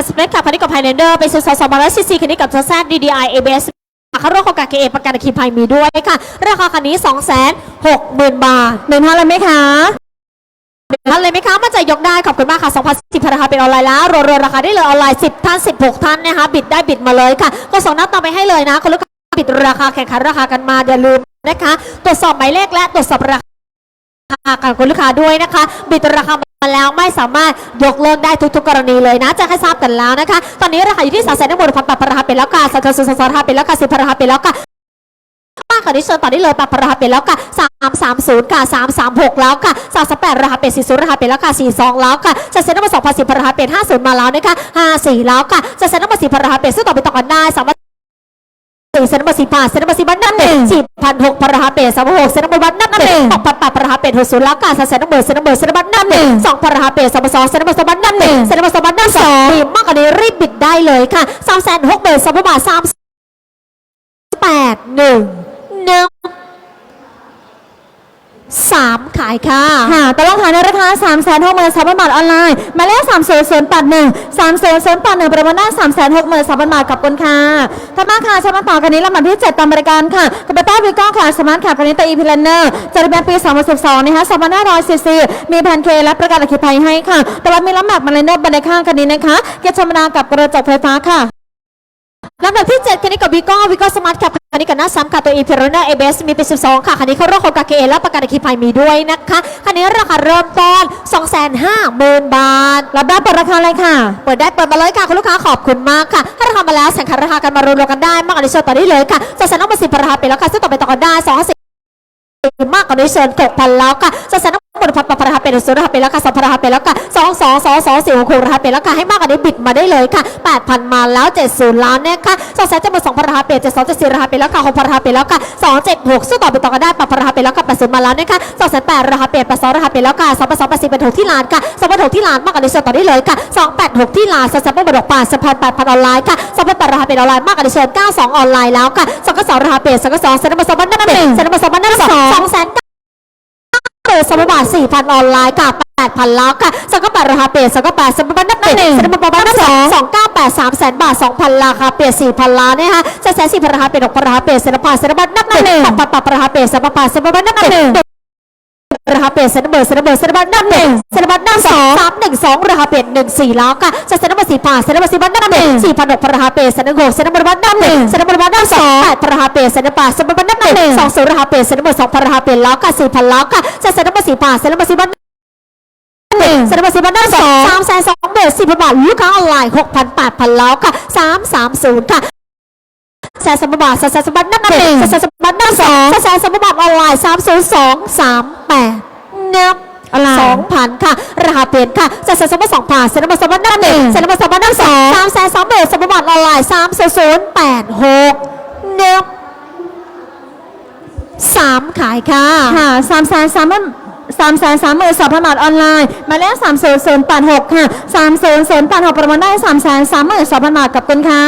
ค่ะสเปคขับคันนี้กับไฮแลนเดอร์ไปซื้อสองร้อยซีซีคันนี้กับทัสซั DDI ABS คาร์โรโคกาเคเอประกันอัคคีภัยมีด้วยค่ะ ราคาคันนี้2 6 0 0 0 0บาทหนึ่งท่านเลยไหมคะท่านเลยไหมคะมั่นใจยกได้ขอบคุณมากค่ะ 2,010ราคาเป็นออนไลน์แล้วรัวๆราคาได้เลยออนไลน์ 10 ท่าน 16 ท่านนะคะ บิดได้บิดมาเลยค่ะ ก็ส่งน้าตามไปให้เลยนะคุณลูกค้าบิดราคาแข่งขันราคากันมาอย่าลืมนะคะ ตรวจสอบหมายเลขและตรวจสอบราคา กับคุณลูกค้าด้วยนะคะ บิดราคามาแล้วไม่สามารถยกเลิกได้ทุกๆ กรณีเลยนะจะให้ทราบกันแล้วนะคะ ตอนนี้ราคาอยู่ที่3 0 0 0 0 0บาทพันปรับราคาเป็นแล้วค่ะสัตว์สุสานเป็นแล้วค่ะสิบราคาเป็นแล้วค่ะป้าค่ะที่เชิญต่อได้เลยปรับราคาเป็นแล้วค่ะ330ค่ะ336แล้วค่ะ38ราคาเป็น40ราคาเป็นแล้วค่ะ42แล้วค่ะจะเซ็นนับมา2,010ราคาเป็น50มาแล้วนะคะ54แล้วค่ะจะเซ็นนับมา10ราคาเป็นซึ่งต่อไปต่อกันได้สามารถ สี่เซ็นนับมา4ผ่านเซ็นนับมา4บัตรนับเป็น4,006ราคาเป็น36เซ็นนับมาบัตรนับเป็น6พันปรับราคาเป็น60แล้วค่ะเซ็นนับเบอร์เซ็นนับเบอร์เซ็นนับบัตรนับเป็น2ราคาเป็น32เซ็นนับมา2บัตรนับเป็นเซ็นนับมา2บัตรนับ2มีมากกว่านี้รีบบิดได้เลยค่ะ3,600,000เบอร์3บาท3แปดหนึ่งหนึ่ง สามขายค่ะ ค่ะตลอดขายในราคา3 6 3 0 0 0บาทออนไลน์หมายเลข3 0 0 8 1 3 0 0 8 1ประมาณได้3 6 3 0 0 0บาทกับคุณค่ะถ้ามาค่ะสมาต่อกันนี้ลำดับที่ 7 ตามบริการค่ะกับต้าวิก้าค่ะ สมาร์ทขับกันนี้ตอีพีแลนเนอร์จะได้เป็นปี 2012 นะคะ2,500ซีซีมีแผ่นเคและประกันอัคคีภัยให้ค่ะ แต่ว่ามีล้อแม็กมาเลนเนอร์บันไดข้างกันนี้นะคะเกียร์ธรรมดากับกระจกไฟฟ้าค่ะลำดับที่7คันนี้กับวิโก้วิโก้สมาร์ทแคป คันนี้กับหน้าซ้ำค่ะตัวอีพิรเนอร์เอเบสมีเป็น 12 ค่ะ คันนี้เขาเรียกโคกาเกและประกันอัคคีภัยมีด้วยนะคะ คันนี้ราคาเริ่มต้น 250,000 บาท รับได้เปิดราคาเลยค่ะ เปิดได้เปิดมาเลยค่ะ คุณลูกค้าขอบคุณมากค่ะ ถ้าราคามาแล้วแข่งขันราคากันมารวมกันได้ มากกว่านี้เชิญต่อได้เลยค่ะจะเซ็นต้องมาสิบราคาไปแล้วค่ะ ซึ่งต่อไปต่อกันได้2 5มากกว่านี้เชิญกพันแล้วค่ะจะเซ็นอง บนพันปราคาเป็นศูนย์ราคาเป็นล้วค่ะสองพันราคาเป็นล้วค่ะสองสองสองสองสี่หกหกราคาเป็นล้วค่ะให้มากกว่านี้บิดมาได้เลยค่ะแปดพันมาแล้วเจ็ดศูนย์ล้านนี่ยค่ะสองแสนจะมาสองพันราคาเป็นเจ็ดสองเจ็ดสี่ราคาเป็นล้วค่ะหกพันราคาเป็นล้วค่ะสองเจ็ดหกสู้ต่อไปต่อกันได้ปรับราคาเป็นล้วค่ะแปดศูนย์มาแล้วนี่ยค่ะสองแสนแปดราคาเป็นแปดสองราคาเป็นล้วค่ะสองแปดสองแปดสี่เป็นหกที่ล้านค่ะสองแปดหกที่ล้านมากกว่านี้เชิญต่อได้เลยค่ะสองแปดหกที่ล้านสองแสนแปดหกบาทสองพันแปดพันออนไลน์ค่ะสองพันแปดราคาเป็นออนไลน์มากกว่านี้เชิญเก้าสองออนไลน์แล้วค่ะสองก็สองราคาเป็นสองก็สองเซ็นมาสองพันนั่นเองเซ็นมาสองพันนั่นสองสองแสน เปิดสมบัติ4,000ออนไลน์ค่ะ8,000แล้วค่ะสังกัปราคาเปลี่ยนสังกัปสมบัตินับหนึ่งสมบัตินับสองสองเก้าแปดสามแสนบาท2,000ราคาเปลี่ยน4,000ล้านนะคะจะแสนสี่พันราคาเปลี่ยน6,000ราคาเปลี่ยนสมบัติสมบัตินับหนึ่งปรับปรับราคาเปลี่ยนสมบัติสมบัตินับหนึ่ง ราคาเปลี่ยนเซนเบอร์เซนเบอร์เซนบัตนับหนึ่งเซนบัตนับสองสามหนึ่งสองราคาเปลี่ยนหนึ่งสี่แล้วค่ะจะเซนบัตสี่พันเซนบัตสี่พันนับหนึ่งสี่พันหกราคาเปลี่ยนเซนหกเซนบัตนับหนึ่งเซนบัตนับสองแปดราคาเปลี่ยนเซนบัตเซนบัตนับหนึ่งสองศูนย์ราคาเปลี่ยนเซนบัตสองพันราคาเปลี่ยนแล้วค่ะสี่พันแล้วค่ะจะเซนบัตสี่พันเซนบัตสี่พันหนึ่งเซนบัตสิบัตหน้าสองสามแสนสองหมื่นสิบบาทลูกค้าออนไลน์หกพันแปดพันแล้วค่ะสามสามศูนย์ค่ะ แสนสมบัติแสนสมบัติหน้าหนึ่งแสนสมบัติหน้าสองแสนสมบัติออนไลน์สามศูนย์สองสามแปดเนับอสองพันค่ะ ราคาเปลี่ยนค่ะแสนสมบัติสองพันแสนสมบัติสมบัติหน้าหนึ่งแสนสมบัติสมบัติหน้าสองสามแสนสองหมื่นสมบัติออนไลน์สามศูนย์ศูนย์แปดหกเนับสามขายค่ะค่ะสามแสนสามหมื่น สามแสนสามหมื่นสองพันบาทออนไลน์มายเลขสามศูนย์ศูนย์แปดหกค่ะสามศูนย์ศูนย์แปดหกประมาณได้สามแสนสามหมื่นสองพันบาทกับคุณค่ะ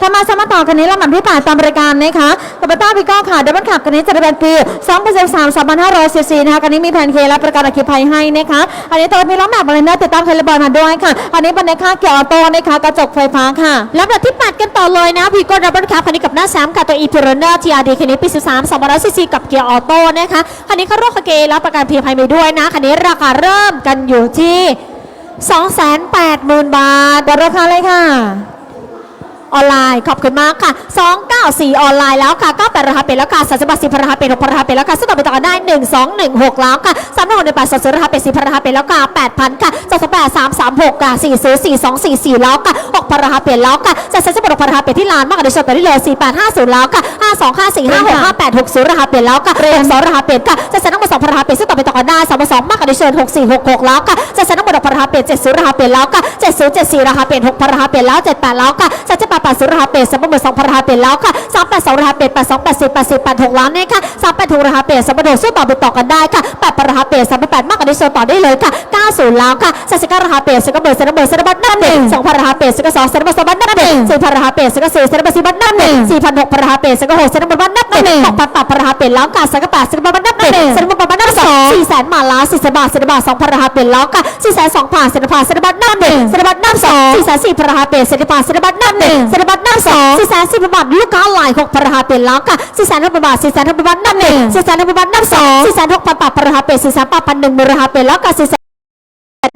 ถ้ามาสมาต่อกันนี้ลำดับที่แปดตามบริการนะคะกับต้าพิก้าค่ะเดบันขับกันนี้จะเป็นปีสองพันสิบสามสองพันห้าร้อยซีซีนะคะกันนี้มีแผ่นเคและประกันอัคคีภัยให้นะคะอันนี้ตัวมีล้อแม็กมาเลยนะติดตั้งเคลบอลมาด้วยค่ะ อันนี้เป็นในค่าเกียร์ออโต้นะคะกระจกไฟฟ้าค่ะลำดับที่8กันต่อเลยนะพีโก้ดับเบิลคัพคันนี้กับหน้าแซมค่ะตัวอีพิรเนอร์ทีอาร์ดีคันนี้ปี13 200ซีซีกับเกียร์ออโต้นะคะคันนี้เขาโรคเกย์รับประกันเพียงภายในด้วยนะ คันนี้ราคาเริ่มกันอยู่ที่ 280,000 บาทเปิดราคาเลยค่ะ ออนไลน์ ขอบคุณมากค่ะ 294 ออนไลน์แล้วค่ะ98ราคาเป็นแล้วค่ะ30บาท10ราคาเป็น6ราคาเป็นแล้วค่ะซึ่งต่อไปต่อกันได้1216แล้วค่ะ3 6 1 8 2 0ราคาเป็น10ราคาเป็นแล้วค่ะ8,000ค่ะ228 336ค่ะ404244แล้วค่ะ6ราคาเป็นแล้วค่ะจะใช้สมุดราคาเป็นที่ร้านมากกว่าเดิมตอนนี้เลย4850แล้วค่ะ525456 5860ราคาเป็นแล้วค่ะ62ราคาเป็นค่ะจะใช้ทั้งหมด2ราคาเป็นซึ่งต่อไปต่อกันได้32มากกว่าเดิม6466แล้วค่ะจะใช้ทั้งหมด6ราคาเป็น70ราคาเป็นแล้วค่ะ7074ราคาเป็น6ราคาเป็นแล้ว78แล้วค่ะจะจแปดศูนราคาเป็ดสามหมื่นสองพันราคาเป็ดแล้วค่ะสามแปดสองราคาเป็ดแปดสองแปดสิบแปดสิบแปดหกล้านเนี่ยค่ะสามแปดหกราคาเป็ดสามแปดหกสู้ต่อไปต่อกันได้ค่ะ ราคาเป็น38มากกว่าเดิมต่อได้เลยค่ะ90แล้วค่ะ39ราคาเป็นสกเบอร์สกเบอร์สกบัตนั่นเอง2ราคาเป็นสกสองสกบัตสบัตนั่นเองหนึ่งสี่พันราคาเปียสักสี่เซนต์บัตรสิบัตนับหนึ่งหนึ่งสี่พันหกราคาเปียสักหกเซนต์บัตรนับหนึ่งหนึ่งหกพันแปดราคาเปลี่ยนแล้วกันสักแปดสักแปดนับหนึ่งหนึ่งเซนต์บัตนับสองสี่แสนมาล้านสี่แสนบาทเซนบาทสองพันราคาเปลี่ยนแล้วกันสี่แสนสองพันเซนต์บาทเซนบัตนับหนึ่งเซนบัตนับสองสี่แสนสี่พันราคาเปลี่ยนเซนต์บาทเซนบัตนับหนึ่งเซนบัตนับสองสี่แสนสี่พันบาทลูกค้าหลายหกพันราคาเปลี่ยนแล้วกันสี่แสนหกพันบาทสี่แสนหกพันบาทนับหนึ่งสี่แสนหกพันบาทนับสองสี่แสนหกพันบาทราคาเปลี่ยนสี่แสนแปดพันหนึ่งหมื่นราคาเปลี่ยนแล้วกันสี่แสน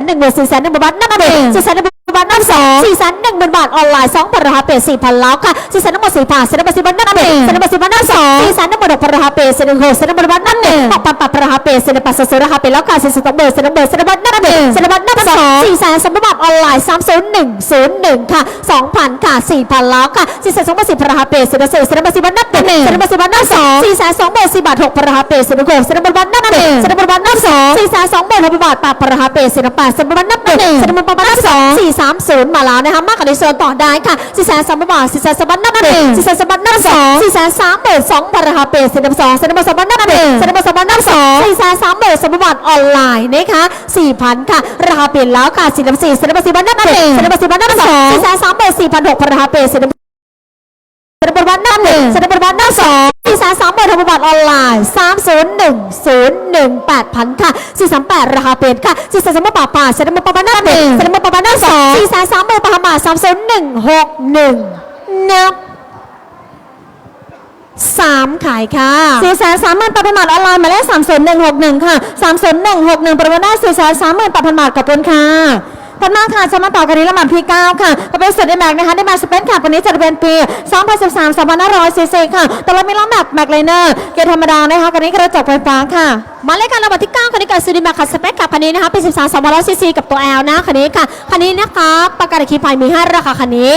หนึ่งหมื่นสี่แสนหนึ่งหมื่นบาทนับหนึ่งสี่แสนหนึ่งหมื่น บาทนับสองสี่แสนหนึ่งหมื่นบาทออนไลน์สองพันราคาเปลี่ยนสี่พันแล้วค่ะสี่แสนหนึ่งหมื่นสี่พันเซ็นหนึ่งหมื่นสี่พันนับหนึ่งเซ็นหนึ่งหมื่นสี่พันนับสองสี่แสนหนึ่งหมื่นหกพันราคาเปลี่ยนเซ็นหนึ่งหกเซ็นหนึ่งหมื่นบาทนับหนึ่งหกพันแปดพันราคาเปลี่ยนเซ็นหนึ่งแปดเซ็นราคาเปลี่ยนแล้วค่ะสี่สิบสองหมื่นเซ็นหนึ่งหมื่นเซ็นหนึ่งบาทนับหนึ่งเซ็นหนึ่งบาทนับสองสี่แสนสองหมื่นบาทออนไลน์สามศูนย์หนึ่งศูนย์หนึ่งค่ะสองพันค่ะสี่พันแล้วค่ะสี่แสนสองหมื่นสี่พันราคาเปลี่ยนเซ็นหนึ่งเซ็นหนึ่งหมื่นสี่พันนับหนึ่งเซ็นหนึ่งหมื่นสี่พันนับสองสี่แสนสองหมื่นสี่บาทหกพันราคาเปลี่ยนเซ็นหนึ่งหกเซ็นหนึ่งบาทนับหนึ่งเซ็นหนึ่งบาทนับสองสี่แสนสองหมื่นหกพันบาทแปดพันราคาเปลี่ยนเซ็นหนึ่งแปดเซ็นหนึ่งบาทนับหนึ่งเซ็นหนึ่งบาทนับสองสี่แสนย์มาแล้วนะคะมากกว่าในโซนต่อได้ค่ะสี่แสนสามหมื่นบาทสี่แสนสามพันนับหนึ่งสี่แสนสามพันนับสองสี่แสนสามหมื่นสองพันราคาเปลี่ยนเซ็นหนึ่งสองเซ็นหนึ่งสามพันนับหนึ่งเซ็นหนึ่งสามพันนับสองสี่แสนสามหมื่นสามพันบาทออนไลน์นะคะสี่พันค่ะราคาเปลี่ยนแล้วค่ะสี่หนึ่งสี่เซ็นหนึ่งสี่พันนับหนึ่งเซ็นหนึ่งสี่พันนับสองสี่แสนสามหมื่นสี่พันหกพันราคาเปลี่ยนเซ็น หนึ่งสถาบันหน้าหนึ่งสถาบันหน้าสองสี่สามสามหมื่นธนบัตรออนไลน์สามศูนย์หนึ่งศูนย์หนึ่งแปดพันค่ะสี่สามแปดราคาเป็นค่ะสี่สามสามหมื่นบาทป่าสถาบันปะบันหน้าหนึ่งสถาบันปะบันหน้าสองสี่สามสามหมื่นปะบาสามศูนย์หนึ่งหกหนึ่งนับสามขายค่ะสี่แสนสามหมื่นแปดพันบาทออนไลน์หมายเลขสามศูนย์หนึ่งหกหนึ่งค่ะสามศูนย์หนึ่งหกหนึ่งประมินได้สี่แสนสามหมื่นแปดพันบาทขอบคุณค่ะ ถัดมาค่ะจะมาต่อกันนี้ลำดับที่ 9 ค่ะก็เป็นสุดในแม็กนะคะได้มาสเปนค่ะวันนี้จะเป็นปี 2013 2500ซีซีค่ะแต่เรามีล้อแม็กแม็กไลเนอร์เกียร์ธรรมดานะคะกันนี้กระจกไฟฟ้าค่ะมาเลขการระบาดที่ 9คันนี้กับซูนิมาคัสสเปคกับคันนี้นะคะเป็น 13 200ซีซีกับตัว L นะคันนี้ค่ะคันนี้นะคะประกันคีภัยมีให้ราคาคันนี้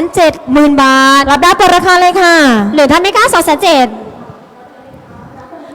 270,000 บาท รับได้เปิดราคาเลยค่ะหรือถ้าไม่กล้า2 7 0 0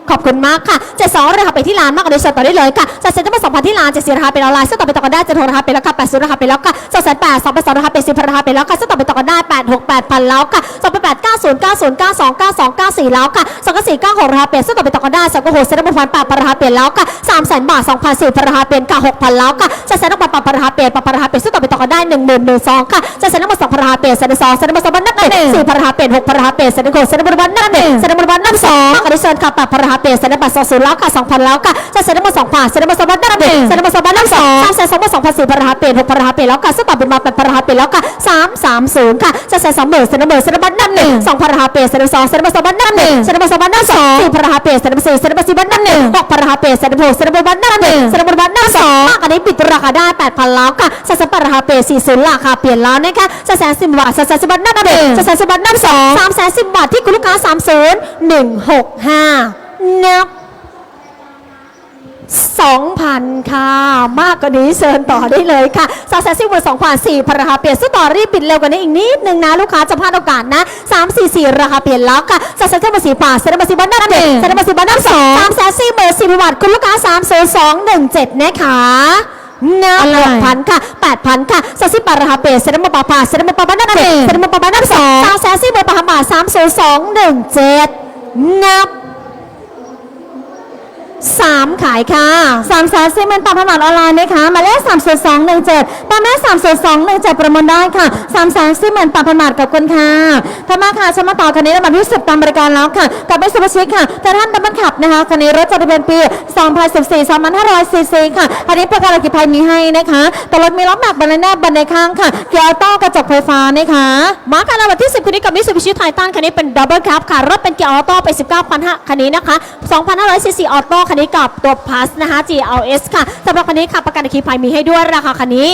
ขอบคุณมากค่ะเจ็ดสองราคาไปที่ร้านมากกว่าในส่วนต่อได้เลยค่ะจัดเซ็นตั้งแต่สองพันที่ร้านเจ็ดสี่ราคาเป็นออนไลน์ซึ่งต่อไปต่อกันได้เจ็ดหกราคาเป็นแล้วค่ะแปดศูนย์ราคาเป็นแล้วค่ะสองแสนแปดสองพันสองราคาเป็นสิบพันราคาเป็นแล้วค่ะซึ่งต่อไปต่อกันได้แปดหกแปดพันแล้วค่ะสองพันแปดเก้าศูนย์เก้าศูนย์เก้าสองเก้าสองเก้าสี่แล้วค่ะสองพันสี่เก้าหกราคาเป็นซึ่งต่อไปต่อกันได้สองพันหกเซ็นตั้งแต่พันแปดพันราคาเป็นแล้วค่ะสามแสนบาทสองพันสี่พันราคาเป็นค่ะหกพันแล้วค่ะจัดเซ็นตั้งแต่ปรับราคาเป็นปรับราคาเป็นซึ่งต่อไปต่อกันได้หนึ่งหมื่นหนึ่งสองค่ะจัดเซ็นตั้งแต่สองพันราคาเป็นเซ็นต์สองเซ็นตั้งแต่สองพันนับหนึ่งสี่พันราคาเป็นหกพันราคาเป็นเซ็นต์หกเซ็นตั้งแต่พันนับหนึ่งเซ็นตั้งแต่พันนับสองมากกว่าในส่วนค่ะปรับราคาเป็นเซ็นตั้งแต่สองศูนย์แล้วค่ะสองพันแล้วค่ะจะเซ็นมาสองพันเซ็นมาสองพันนับหนึ่งเซ็นมาสองพันนับสองสามแสนสองพันสองพันสี่พันราคาเปลี่ยนหกพันราคาเปลี่ยนแล้วค่ะซึ่งต่อเป็นมาแปดพันราคาเปลี่ยนแล้วค่ะสามสามศูนย์ค่ะจะเซ็นสองหมื่นเซ็นหมื่นเซ็นมานับหนึ่งสองพันราคาเปลี่ยนเซ็นสองเซ็นมาสองพันนับหนึ่งเซ็นมาสองพันนับสองสี่พันราคาเปลี่ยนเซ็นมาสี่เซ็นมาสี่พันนับหนึ่งหกพันราคาเปลี่ยนเซ็นหกเซ็นมาพันนับหนึ่งเซ็นมาพันนับสองมากกว่านี้ปิดราคาได้แปดพันแล้วค่ะจะเซ็นราคาเปลี่ยนสี่ศูนย์ราคาเปลี่ยนแล้วนะคะจะแสนสิบบาทจะแสนสิบบาทนับหนึ่งจะแสนสิบบาทนับสองสามแสนสิบบาทที่คุณลูกค้าสามศูนย์หนึ่งหกห้า นับสองพันค่ะ มากกว่านี้เชิญต่อได้เลยค่ะสามแสนสี่หมื่นสองพันสี่พันราคาเปลี่ยนซึ่งต่อรีบปิดเร็วกว่านี้อีกนิดนึงนะ ลูกค้าจะพลาดโอกาสนะสามสี่สี่ราคาเปลี่ยนแล้วค่ะสามแสนเจ็ดหมื่นสี่บาทเซ็นมาสี่บาทนับหนึ่งเซ็นมาสี่บาทนับสองสามแสนสี่หมื่นสี่บาทคุณลูกค้าสามศูนย์สองหนึ่งเจ็ดนะคะนับอะหกพันค่ะแปดพันค่ะสามสิบบาราคาเปลี่ยนเซ็นมาปาปาเซ็นมาปาปานับหนึ่งเซ็นมาปาปานับสองสามแสนสี่หมื่นบาทบาสามศูนย์สองหนึ่งเจ็ดนับ สามขายค่ะสามแสนสี่หมื่นแปดพันบาทออนไลน์นะคะหมายเลขสามศูนย์สองหนึ่งเจ็ดปาแม่สามศูนย์สองหนึ่งเจ็ดประมูลได้ค่ะสามแสนสี่หมื่นแปดพันบาทกับคุณค่ะถ้ามาค่ะฉันมาต่อคันนี้ลำดับที่สิบตามบริการแล้วค่ะกับไม่สุภาชิกค่ะแต่ท่านดับเบิลขับนะคะคันนี้รถจดทะเบียนปี 2014 2500ซีซีค่ะคันนี้ประกันอัคคีภัยมีให้นะคะแต่รถมีล้อแม็กบันไดหน้าบันไดข้างค่ะเกียร์ออโต้กระจกไฟฟ้านะคะมาคันลำดับที่ 10คันนี้กับมิสูบิชิไททันคันนี้เป็นดับเบิลคับค่ะรถเป็นเกียร์ออโต้ไป 19,500คันนี้นะคะ2,500ซีซีออโต้คันนี้กับตัวพาสนะคะ GLS ค่ะสำหรับคันนี้ค่ะประกันอัคคีภัยมีให้ด้วยราคาคันนี้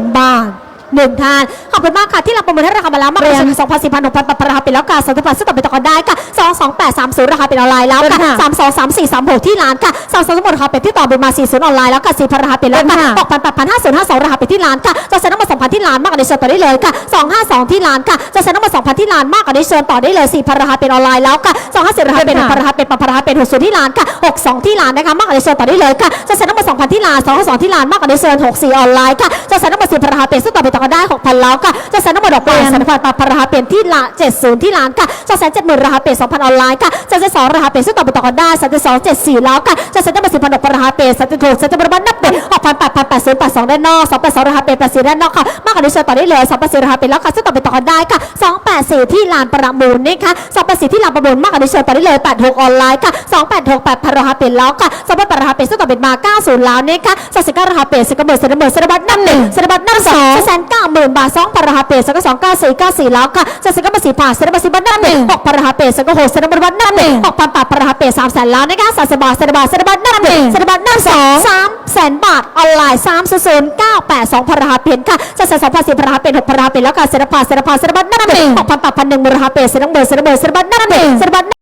220,000 บาท หนึ่งท่าน ขอบคุณมากค่ะที่รับประเมินให้ราคามาแล้วมากกว่าสองพันสี่พันหกพันราคาเป็นแล้วค่ะสองพันซึ่งต่อไปต่อกันได้ค่ะสองสองแปดสามศูนย์ราคาเป็นออนไลน์แล้วค่ะสามสองสามสี่สามหกที่ร้านค่ะสามสองสมบูรณ์ราคาเป็นที่ต่อเป็นมาสี่ศูนย์ออนไลน์แล้วค่ะสี่พันราคาเป็นแล้วค่ะหกพันแปดพันห้าศูนย์ห้าสองราคาเป็นที่ร้านค่ะจะเซ็นน้ำมันสองพันที่ร้านมากกว่าในเชิญต่อได้เลยค่ะสองห้าสองที่ร้านค่ะจะเซ็นน้ำมันสองพันที่ร้านมากกว่าในเชิญต่อได้เลยสี่พันราคาเป็นออนไลน์แล้วค่ะสองห้าสิบราคาเป็นหกพันราคาเป็นปรับราคาเป็นหกศูนย์ที่ร้านค่ะหกสองที่ร้านนะคะมากกว่าในเชิญต่อได้เลยค่ะจะเซ็นน้ำมันสองพันที่ร้านสองห้าสองที่ร้านมากกว่าในเชิญหกสี่ออนไลน์ค่ะจะเซ็นน้ำมันสี่พันราคาเป็นซึ่งต่อไปต่อต่อกันได้หกพันแล้วค่ะจะแสนทั้งหมดออกไปสันนิบาตปรับราคาเปลี่ยนที่ละเจ็ดศูนย์ที่ร้านค่ะจะแสนเจ็ดหมื่นราคาเปลี่ยนสองพันออนไลน์ค่ะจะแสนสองราคาเปลี่ยนซึ่งต่อไปต่อกันได้สันสองเจ็ดสี่แล้วค่ะจะแสนตั้งแต่สิบพันออกราคาเปลี่ยนสันติถูกสันติบริบันนับเป็นหกพันแปดพันแปดศูนย์แปดสองด้านนอกสองแปดสองราคาเปลี่ยนแปดสี่ด้านนอกค่ะมากกว่านี้เชิญต่อได้เลยสองแปดสี่ราคาเปลี่ยนแล้วค่ะซึ่งต่อไปต่อกันได้ค่ะสองแปดสี่ที่ลานประมูลนี่ค่ะสองแปดสี่ที่ลานประมูลมากกว่านี้เชิญต่อได้เลยแปดหกออนไลน์ค่ะสองแปดหกแปดพันราคาเปลี่ยนแล้วค่ะสองแปดราคาเปลี่ยนซึ่งต่อเป็นมาเก้าศูนย์แล้วนี่ค่ะสองสิบเก้าราคาเปลี่ยนสิบก้าหมื่นสิบหมื่นสิบระเบัตรนับหนึ่งสิบระเบัตรนับสองแสนเก้าหมื่นบาทสองพันราคาเปลี่ยนสิบสองเก้าสี่เก้าสี่แล้วค่ะจะสิบเก้ามาสี่ผ่านสิบมาสี่บัตรนับหนึ่งหกพันราคาเปลี่ยนสิบหกสิบบัตรนับหนึ่งหกพันแปดพันราคาเปลี่ยนสามแสนแล้วนะคะสามสิบบาทสิบบาทสิบบัตรนับหนึ่งสิบบัตรนับสองสามแสนบาทออนไลน์สามศูนย์ศูนย์เก้าแปดสองพันราคาเปลี่ยนค่ะจะแสนสองพันสี่พันราคาเปลี่ยนหกพันราคาเปลี่ยนแล้วค่ะสิบพันสิบพันสิบบัตรนับหนึ่งหกพันแปดพันหนึ่งราคาเปลี่ยนสิบหมื่นสิบหมื่นสิบบัตรนับหนึ่งสิบบัตร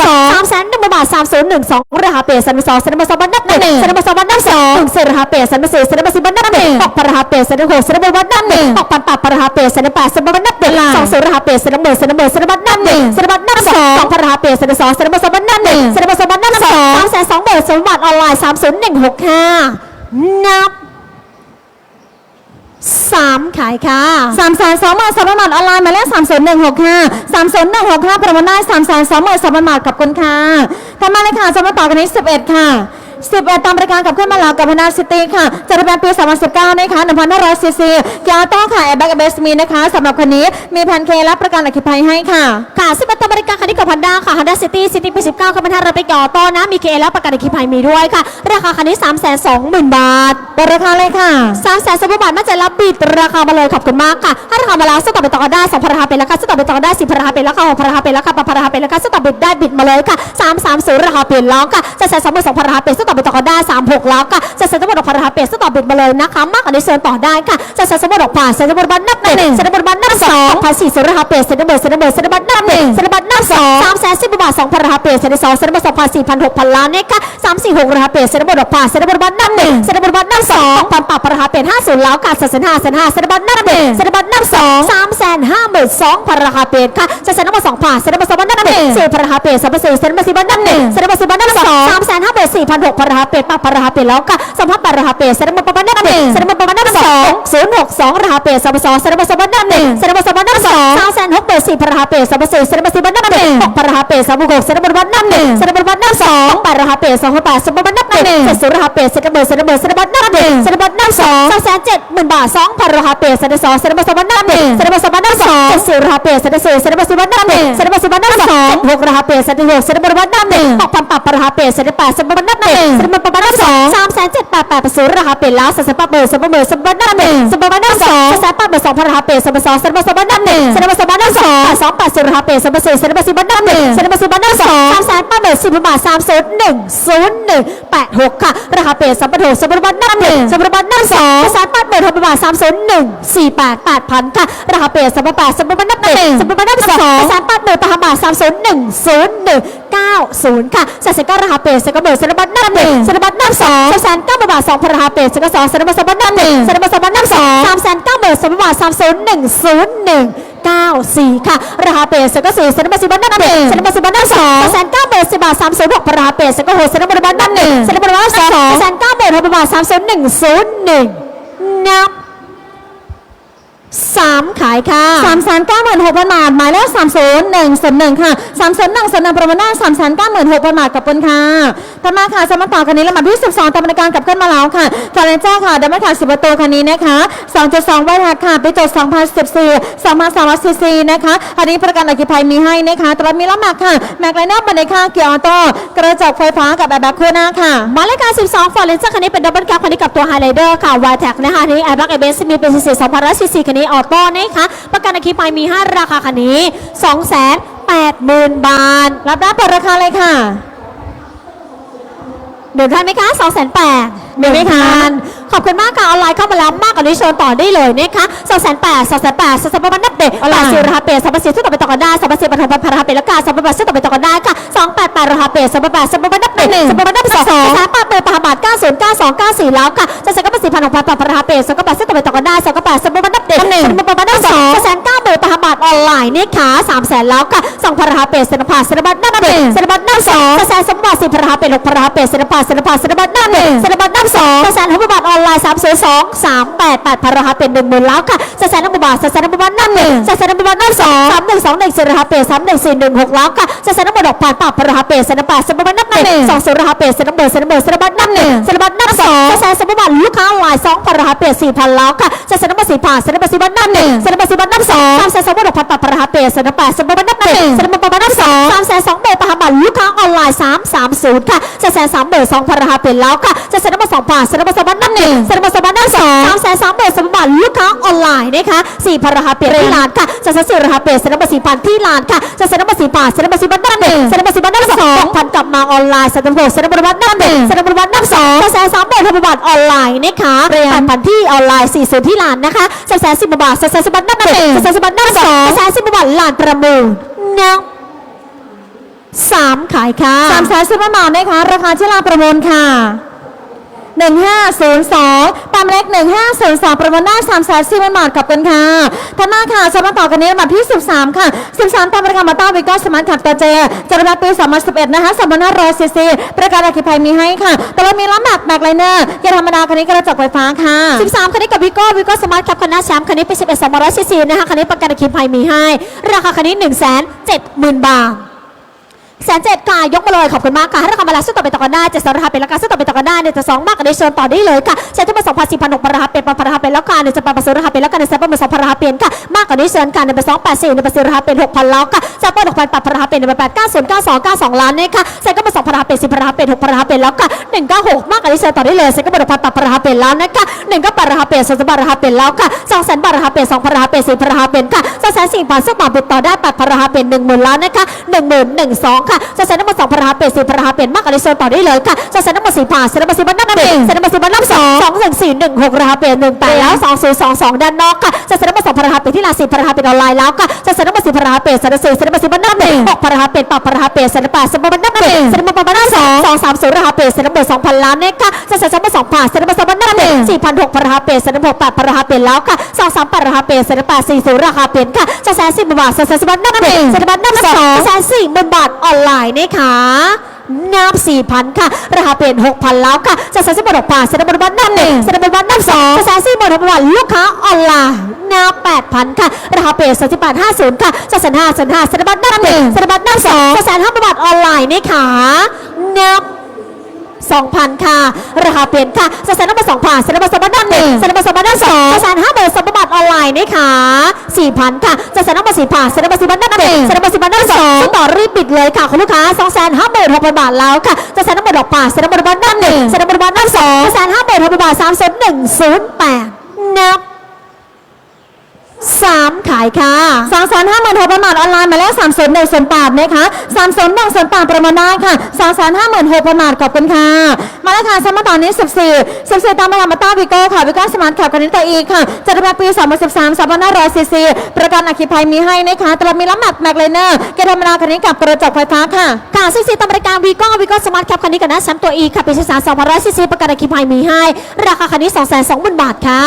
สองสามแสนหนึ่งบาทสามศูนย์หนึ่งสองราคาเปลี่ยนสันนิสองสันนิบาสองบัตนับหนึ่งสันนิบาสองบัตนับสองหนึ่งเซราคาเปลี่ยนสันนิบสี่สันนิบสี่บัตนับหนึ่งหกพันราคาเปลี่ยนสันนิหกสันนิบบัตนับหนึ่งหกพันแปดพันราคาเปลี่ยนสันนิแปดสันนิบัตนับหนึ่งสองศูนย์ราคาเปลี่ยนสันนิหมื่นสันนิหมื่นสันนิบัตนับหนึ่งสันนิบัตนับสองสองพันราคาเปลี่ยนสันนิสองสันนิบสองบัตนับหนึ่งสันนิบสองบัตนับสองสามแสนสองหมื่นสมบัติออนไลน์สามศูนย์หนึ่งหกห้านับ สามขายค่ะสามแสนสองหมื่นสามพันบาทออนไลน์หมายเลขสามศูนย์หนึ่งหกห้าสามศูนย์หนึ่งหกห้าประมาณได้สามแสนสองหมื่นสามพันบาทกับคุณค่ะถัดมาเลยค่ะจะมาต่อกันที่สิบเอ็ดค่ะ สิบเอ็ดตามรายการกับขึ้นมาแล้วกับพนาซิตี้ค่ะจัดทะเบียนปี 2019 นะคะ1,500ซีซีเกียร์โต้ค่ะแอร์แบ็กเบสมีนะคะสำหรับคันนี้มีแผ่นเคและประกันอัคคีภัยให้ค่ะ ค่ะซึ่งเป็นตัวบริการคันนี้กับ Honda ค่ะ Honda City City ปี 19คันพันห้าร้อยไปก่อต้อนนะ มีเคและประกันอัคคีภัยมีด้วยค่ะ ราคาคันนี้ 3 2 0 0 0 0 บาทบนราคาเลยค่ะ3 2 0 0 0 0บาทมั่นใจรับบิดราคามาเลยขอบคุณมากค่ะถ้าราคามาแล้วสต่อไปต่อกันได้2พันราคาเป็นราคาสต่อไปต่อกันได้10พันราคาเป็นราคา6พันราคาเป็นราคา8พันราคาเป็นราคาสต่อบิดได้บิดมาเลยค่ะ3 3 0ราคาเปลี่ยนแล้วค่ะจะแสนสองหมื่นสองพันราคาเป็นสต่อไปต่อกันได้3 6แล้วค่ะจะแสนทั้งหมด6พันราคาเป็นสต่อบิดมาเลยนะคะมากกว่านี้เชิญต่อได้ค่ะจะแสนสมมติออกผ่านแสนสมมติบัตรนับหนึ่งแสนสมมติบัตรนับสองพันสี่สิบราคาเปลี่ยนแสนสมมติแสนสมมติแสนบัตรนับหนึ่งแสนบัตรนับสองสามแสนสิบบาทสองพันราคาเปลี่ยนเซ็นสองเซ็นบัตรสองพันสี่พันหกพันล้านเนี่ยค่ะสามสี่หกราคาเปลี่ยนเซ็นบัตรดอกผ่านเซ็นบัตรบัตรนับหนึ่งเซ็นบัตรบัตรนับสองพันปรับราคาเปลี่ยนห้าศูนย์แล้วค่ะเซ็นห้าเซ็นห้าเซ็นบัตรนับหนึ่งเซ็นบัตรนับสองสามแสนห้าหมื่นสองพันราคาเปลี่ยนค่ะจะเซ็นบัตรสองผ่านเซ็นบัตรสองพันนับหนึ่งสี่พันราคาเปลี่ยนสามพันสี่เซ็นบัตรสี่พันนับหนึ่งเซ็นบัตรสี่พันนับสองสามแสนห้าหมื่นสี่พันหกพันราคาเปปะปรับราคาเปแล้วค่ะสามพันแปดราคาเปลี่ยนเซ็นบัตรบัตรนับหนึ่งเซ็นบัตรบัตรนับสอง ศูนย์หกสองราคาเปลี่สามสองเซ็นบัตรสองพันนับหนึ่งเซ็นบัตรสองพันนับสองสามแสนหกหมื่นสี่พันราคาเปลี่สามสี่เซ็นบัตรสี่พันนับหนึ่งหกพันราคาเปลี่สามหกเซ็นบัตรบัตรนับหนึ่งเซ็นบัตรบันับสองแปดราเปสองพันแปดเซ็นบัตรบันับหนึ่งเจ็ดศูนย์ราเปลี่ยนเซ็นบัตรเซ็นบัตรเบัตรนับหนึ่งเซ็นบัตรนับสองสองแสนเจ็ดหมื่นบาทสองพันราคาเปลี่ยนเซ็นสองเซ็นบัตรสองพันนับหนึ่งเซ็นบัตรสองพันนับสองเจ็ดสิบราคาเปลี่ยนเซ็นสี่เซ็นบัตรสี่พันนับหนึ่งเซ็นบัตรสี่พันนับสองหกราเปลี่ยนเซ็นหกเซ็นบัตรบัตรนับหนึ่งหกพันแปดราคาเปลี่ยนเซ็นแปดเซ็นบันับหนึ่งเซ็นบัตรบัตรนับสองสามแสนเจ็ดแปดแปดศูนย์ราคาเปลี่ยนแล้วเซ็นแปดหมื่นเซ็นแปดหมื่เซ็นบัตรนับหนึ่งเซ็นบัตรนับสองเซ็นแปดหมื่นสองพันราคาเปลี่ยนเซ็นสองเซ็นบัตรสองพันนับหนึ่งเซ็นบัตรสองพันนับสองแปดสองแปดศูนย์ราคาเปลี่ยนเซ็นสี่เซ็นบัตรสี่พันนับหนึ่งเซ็นบัตรสี่พันนับสองสามแสนแปดหมื่นสี่พันบาทสามศูนย์หนึ่งศูนย์หนึ่งแปดหกค่ะราคาเปลี่ยนสัมปทานสัมปทานนับหนึ่งสัมปทานนับสองสามแปดหมื่นหกพันบาทสามศูนย์หนึ่งสี่แปดแปดพันค่ะราคาเปลี่ยนสัมปทานสัมปทานนับหนึ่งสัมปทานนับสองสามแปดหมื่นแปดพันบาทสามศูนย์หนึ่งศูนย์หนึ่งเก้าศูนย์ค่ะสัสเก้าราคาเปลี่ยนสักหมื่นสัมปทานนับหนึ่งสัมปทานนับสองแสนเก้าหมื่นบาทสองพันราคาเปรตสกสองสัมปทานสัมปทานนับหนึ่งสนมปทานสัมปทานนับสองสามแสนเก้าหมื่นสมบัติสามศูนย์หนึ่งศูนย์หนึ่งเก้าสี่ค่ะราคาเปรตสกสี่สนมปทานสัมปทานนับหนึ่งสัมปทานสัมปทานนับสองแสนเก้าหมื่นสิบบาทสามศูนย์หกราคาเปรตสกหกสัมสบันนับหนึ่งสัมปทานนับสองแสนเก้าหมื่นหกบาทสามศูนย์หนึ่งศูนย์หนึ่งนับ สามขายค่ะสามแสนเก้าหมื่นหกพันบาท หมายเลขสามศูนย์หนึ่งศูนย์หนึ่งค่ะสามศูนย์หนึ่งศูนย์หนึ่งประมาณได้สามแสนเก้าหมื่นหกพันบาทกับคุณค่ะต่อมาค่ะจะมาต่อคันนี้ลำดับที่สิบสองตามบรรยการกลับขึ้นมาแล้วค่ะฟอร์เรนเจอร์ค่ะเดมอนค่ะสิบประตูคันนี้นะคะสองจุดสองไวท์แฮกค่ะ ไปจดสองพันสิบสี่สองพันสามร้อยซีซีนะคะอันนี้ประกันอัคคีภัยมีให้นะคะตลอดมีล้อแม็กค่ะ แม็กไลเนอร์บันไดข้าเกียร์ออโต้ กระจกไฟฟ้ากับแอร์แบ็คคู่หน้าค่ะ หมายเลขการ12ฟอร์เรนซ์คันนี้เป็นดับเบิลแคปคันนี้กับตัวไฮไลเดอร์ค่ะวายแท็กนะคะอันนี้แอร์แบ็กเอเบสมีเป็นสี่สองพันร้อยซีซีคันนี้ออโต้นะคะประกันอัคคีภัยมี 5 ราคาคันนี้ 2 8 0 0 0 0 บาท รับได้เปิดราคาเลยค่ะหนึ่งท่านไหมคะ2 8 0 0 0 0หนึ่งท่าน ขอบคุณมากค่ะออนไลน์เข้ามาแล้วมากกว่านี้เชิญต่อได้เลยนะคะ2 8 0 0 0 2 8 0 0 2 8 0 0 2 8 0 0นับเด็กออนไลแปน์ดสิบราคาเปลี่ยนสามพันสี่ซึ่งต่อไปต่อกันได้สามพันสี่ปฐมพันราคาเปลี่ยนแล้วกันสามพันแปดซึ่งต่อไปต่อกันได้ค่ะสองแปดแปดราคาเปลี่ยนสามพันแปดสามพันนับเด็กสามพันนับสองสามแปดเปลี่ยนปฐมบาทเก้าศูนย์เก้าสองเก้าสี่แล้วค่ะจะเซ็นก็เป็นสี่พันหกพันแปดราคาเปลี่ยนสองก็แปดซึ่งต่อไปต่อกันได้สองก็แปดสามพันนับเด็กสามพันแปดนับสองแสนเก้าห มื่นปฐมบาทออนไลน์นี่ค่ะสามแสนแล้วค่ะสองพันราคาเปลี่ยนสนพันสนบัตนับเด็กสนบัตนับสองแสนสมบัติสี่พันราคาเปลี่ยนหกพันราคาเปลี่ยนสนพันสนพันสนบัตนับเด็กสนบัตนับสองแสนหกพันบาทออนไลน์สามศูนย์สองสามแปดแปดพันราคาเป็นหนึ่งหมื่นแล้วค่ะจะแสนนับบาทจะแสนนับบาทนับหนึ่งจะแสนนับบาทนับสองสามหนึ่งสองหนึ่งสี่ราคาเป็นสามหนึ่งสี่หนึ่งหกแล้วค่ะจะแสนนับบาทดอกผ่านปากพันราคาเป็นแสนนับบาทแสนนับบาทนับหนึ่งสองศูนย์ราคาเป็นแสนนับเบอร์แสนนับเบอร์แสนนับบาทนับหนึ่งแสนนับบาทนับสองจะแสนสมบัติลูกค้าออนไลน์สองพันราคาเป็นสี่พันแล้วค่ะจะแสนนับบาทสี่พันแสนนับบาทสี่พันนับหนึ่งแสนนับบาทสี่พันนับสองสามแสนสองพันดอกผ่านปากพันราคาเป็นแสนนับแปดแสนนับบาทนับหนึ่งแสนนับบาทนับสองสามแสนสองเบอร์ประหบัตรลูกค้าออนไลน์สามสามศูนย์ค่ะจะแสนสามเบอร์สองพันราคาเป็นแล้วค่ะจะแสนนับสองพันแสนนับสองพันนับหนึ่งแสนนับสองพันนับสองสามแสนสามเบอร์สมบัติลูกค้าออนไลน์นะคะสี่พันราคาเปลี่ยนที่ร้านค่ะจะแสนสี่ราคาเปลี่ยนแสนนับสี่พันที่ร้านค่ะจะแสนนับสี่พันแสนนับสี่พันนับหนึ่งแสนนับสี่พันนับสองพันกลับมาออนไลน์แสนนับหกแสนนับบัตรนับหนึ่งแสนนับบัตรนับสองแสนสามเบอร์ธนบัตรออนไลน์นะคะแปดพันที่ออนไลน์สี่ศูนย์ที่ร้านนะคะแสนสิบบาทแสนสิบบาทนับหนึ่งแสนสิบบาทนับสองแสนสิบบาทลานประมูลเนาะสามขายค่ะสามแสนซื้อมาเหมานะคะ ราคาที่ลานประมูลค่ะ 1502ปามเล็ก 1502 ประมูลได้า3แสนสี่หมื่นบาทขอบคุณค่ะท่านหน้าค่ะสมาต่อกันนี้ลำดับที่ 13 ค่ะ 13 ตามประกาศมาต้าวิกอสมาร์ทขับตัวเจจรดาปี 2011 นะคะ2500ซีซีประกาศอาคิภัยมีให้ค่ะ แต่เรามีล้ำหนักแมกไลเนอร์ยาธรรมดาคันนี้กระจกไฟฟ้าค่ะ 13 คันนี้กับวิโก้วิโก้สมาร์ทคับคันหน้าแชมป์คันนี้เป็น11 200ซีซีนะคะคันนี้ประกันอัคคีภัยมีให้ ราคาคันนี้ 1 7 0 0 0 0 บาท แสนเจ็ดค่ะยกมาเลยขอบคุณมากค่ะให้ราคามาแล้วซื้อต่อไปต่อกันได้เจ็ดสราคาเป็นราคาซื้อต่อไปต่อกันได้เนี่ยจะสองมากกันในเชิญต่อได้เลยค่ะใช้ทั้งหมดสองพันสี่พันหกพันราคาเป็นพันราคาเป็นแล้วกันเนี่ยจะไปประสูราคาเป็นแล้วกันในแซมเปิลมาสองพันราคาเป็นค่ะมากกว่านี้เชิญกันในไปสองแปดสี่ในไปซื้อราคาเป็นหกพันแล้วค่ะแซมเปิลหกพันแปดพันราคาเป็นในไปแปดเก้าศูนย์เก้าสองเก้าสองล้านเนี่ยค่ะใช้ก็มาสองพันราคาเป็นสิบพันราคาเป็นหกพันราคาเป็นแล้วค่ะหนึ่งเก้าหกมากกว่านี้เชิญต่อได้เลยใช้ก็มาหกพันแปดพันราคาเป็นแล้วนะคะหนึ่งก็แปดราคาเป็นสองแสนบาทราคาเป็นแล้วค่ะสองแสนบาทราคาเป็นสองพันราคาเป็นสี่พันราคาเป็นค่ะสองแสนสี่พันซึ่งมาบุตรต่อได้แปดพันราคาเป็นหนึ่งหมื่นล้านนะคะหนึ่งหมื่นหนึ่งสองค่ะสองแสนน้ำมันสองพันราคาเป็นสี่พันราคาเป็นมากกว่านี้เชิญต่อได้เลยค่ะสองแสนน้ำมันสี่พันเซนน้ำมันสี่พันนับหนึ่งเซนน้ำมันสี่พันนับสองสองหนึ่งสี่หนึ่งหกราคาเป็นหนึ่งแปดแล้วสองศูนย์สองสองด้านนอกค่ะสองแสนน้ำมันสองพันราคาเป็นที่ลานสี่พันราคาเป็นออนไลน์แล้วค่ะสองแสนน้ำมันสี่พันราคาเป็นเซนน้ำสี่เซนน้ำมันสี่พันนับหนึ่งหกพันราคาเป็นแปดพันราคาเป็นเซนน้ำแปดเซนน้ำมันนับหนึ่งเซนน้ำมันประมาณนับสองสองสามศูนย์ราคาเป็นเซนน้ำมันสองพันล้านเนี่ยค่ะสองแสนสองพันสองพันเซนน้ำมันสองพันนับหนึ่งสี่พันหกพันราคาเป็นเซนน้ำหกแปดพันราคาเป็นแล้วค่ะสองสามแปดราคาเป็นเซนน้ำแปดสี่ศูนย์ราคาเป็นค่ะสองแสนสิบบาทสองแสนสิบบาทนับหนึ่งเซนน้ำมันนับสองแสนสี่หมื่นบาทออนไลน์นะคะนับสี่พันค่ะ ราคาเปลี่ยนหกพันแล้วค่ะจะสามสิบบาทหกพันเซนบัตบัตนับหนึ่งเซนบัตบัตนับสองจะสามสิบบาทหกพันลูกค้าออนไลน์นับแปดพันค่ะ ราคาเปลี่ยนสามสิบบาทห้าศูนย์ค่ะจะแสนห้าแสนห้าเซนบัตนับหนึ่งเซนบัตนับสองจะแสนห้าบาทออนไลน์นี่ค่ะนับ 2,000 ค่ะ ราคาเปลี่ยนค่ะสแสนน้ำมัน2,000สแสนน้ำมันสมบัติด้านหนึ่งสแสนน้ำมันสมบัติด้านสองสแสนห้าหมื่นสมบัติออนไลน์นี่ค่ะ4,000ค่ะสแสนน้ำมัน4,000สแสนน้ำมัน4,000ด้านหนึ่งสแสนน้ำมัน4,000ด้านสองต่อรีบปิดเลยค่ะคุณลูกค้า2 5 6 0 0 0บาทแล้วค่ะสแสนน้ำมันดอกป่าสแสนน้ำมันบาทด้านหนึ่งสแสนน้ำมันบาทด้านสองสแสนห้าหมื่นบาท3 0 1 0 8นับสามขายค่ะสองแสน ห้าหมื่นหกพันบาทออนไลน์มาแล้วสามศูนย์หนึ่งศูนย์แปดนะคะสามศูนย์หนึ่งศูนย์แปดประมาณได้ค่ะสองแสนห้าหมื่นหกพันบาทขอบคุณค่ะ มาแล้วค่ะสมัตอนนี้สิบสี่สิบสี่ตามมาตามมาต้าวิโก้ค่ะวิโก้สมาร์ทแคปกันนิตาอีค่ะจัดระเบียบปีสองพันสิบสามสามพันห้าร้อยซีซีประกันอัคคีภัยมีให้นะคะตลอดมีล้ำหนักแม็กเลเนอร์เกยร์ธรรมดาคันนี้กับกระจกไฟฟ้าค่ะค่ะซึ่งสีตามรายการวีก้าวีก้าสมาร์ทแคปคันนี้กับนะแชมป์ตัวอีค่ะปีศาจสองพันร้อยซีซีประกันอัคคีภัยมีให้ ราคาคันนี้สองแสนสองหมื่นบาทค่ะ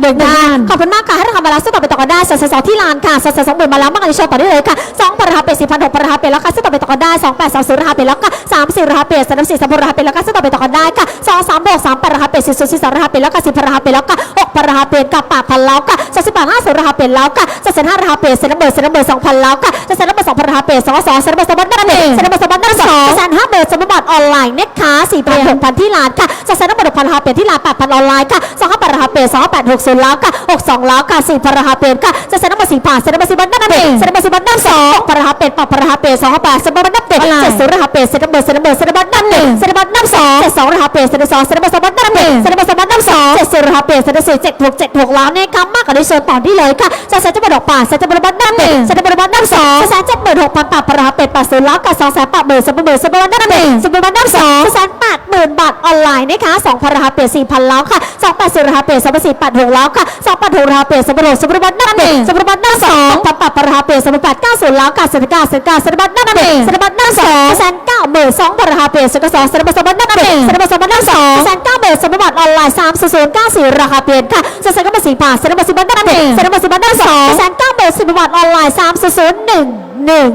หนึ่งหนึ่งงางานนขอบคุณมากค่ะให้ราคามาแล้วซื้อต่อไปต่อกันได้สองแสนสองที่ลานค่ะสองแสนสองหมื่นมาแล้วมากกว่านี้โชว์ต่อได้เลยค่ะสองพันราคาเป็นสี่พันหกพันราคาเป็นแล้วค่ะซื้อต่อไปต่อกันได้สองแปดสองศูนย์ราคาเป็นแล้วค่ะสามสี่ราคาเป็นสามสี่สามพันราคาเป็นแล้วค่ะซื้อต่อไปต่อกันได้ค่ะสองสามหกสามแปดราคาเป็นสี่ศูนย์สี่สามราคาเป็นแล้วค่ะสิบพันราคาเป็นแล้วค่ะหกพันราคาเป็นกับแปดพันแล้วค่ะสองสิบแปดห้าศูนย์ราคาเป็นแล้วค่ะสองแสนห้าราคาเป็นเซ็นเบอร์เซ็นเบอร์สองพันแล้วค่ะสองแสนเบอร์สองพันราคาเป็นสองสองเซ็นเบอร์สองพันนั่นเองเซ็นเบอร์สองพันนั่นสองแสนห้าเบอร์สมบัติออนไลน์นะคะสี่พันหกพันที่ร้านค่ะสองแสนห้าเบอร์หกพันราคาเป็นที่ร้านแปดพันออนไลน์ค่ะสองห้าแปดราคาเป็นสองห้าแปดหกศูนย์แล้วค่ะหกสองแล้วค่ะสี่พันราคาเป็นค่ะสองแสนห้าเบอร์สี่พันเซ็นเบอร์สี่พันนั่นเองเซ็นเบอร์สี่พันนั่นสองพันราคาเป็นแปดพันราคาเป็นสองห้าแปดเซ็นเบอร์นั่นเองเจ็ดศูนย์ราคาเป็นเซ็นเบอร์เซ็นเบอร์เซ็นเบอร์นั่นหนึ่งเซ็นเบอร์นั่นสองเจ็ดสองราคาเป็นเซ็นเบอร์สองเซ็นเบอร์สองนั่นหนึ่งเซ็นเบอร์สองนั่นสองเจ็ดศูนย์ราคาเป็นเซ็นเบอร์สี่เจ็ดหกเจ็ดหกแล้วเนี่ยค่ะมากกว่านี้เชิญต่อที่เลยค่ะจะแสนจะบดอกป่าแสนจะบดอกนั่นหนึ่งแสนจะบดอกนั่นสองแสนเจ็ดหมื่นหกพันแปดพันราคาเป็นแปดศูนย์แล้วกับสองแสนแปดหมื่นสองหมื่นสองหมื่นนั่นหนึ่งสองหมื่นนั่นสองแสนแปดหมื่นบาทออนไลน์นะคะสองพันราคาเป็นสี่พันแล้วค่ะสองแปดศูนย์ราคาเป็นสองพันสี่แปดหกแล้วค่ะสองแปดหกราคาเป็นสองพันหกสองพันนั่นหนึ่งสองพันนั่นสองพันแปดพันราคาเป็นสองพันแปดเก้าศูนย์แล้วค่ะสิบเก้าสิบเก้าสิบนั่นหนึ่งสิบนั่นสองแสนเก้าหมื่นสองพันราคาเป็นสิบสองสิบสองนั่นหนึ่งสิบสองนั่นสองแสนเก้าหมื่นสมบัติออนไลน์สามศูนย์เก้าสี่ราคาเปลี่ยนค่ะจะแสนเก้าหมื่นสี่พันแสนเก้าหมื่นสี่พันนั่นหนึ่งแสนเก้าหมื่นสี่พันนั่นสองแสนเก้าหมื่นสิบบัตรออนไลน์สามศูนย์หนึ่งหนึ่ง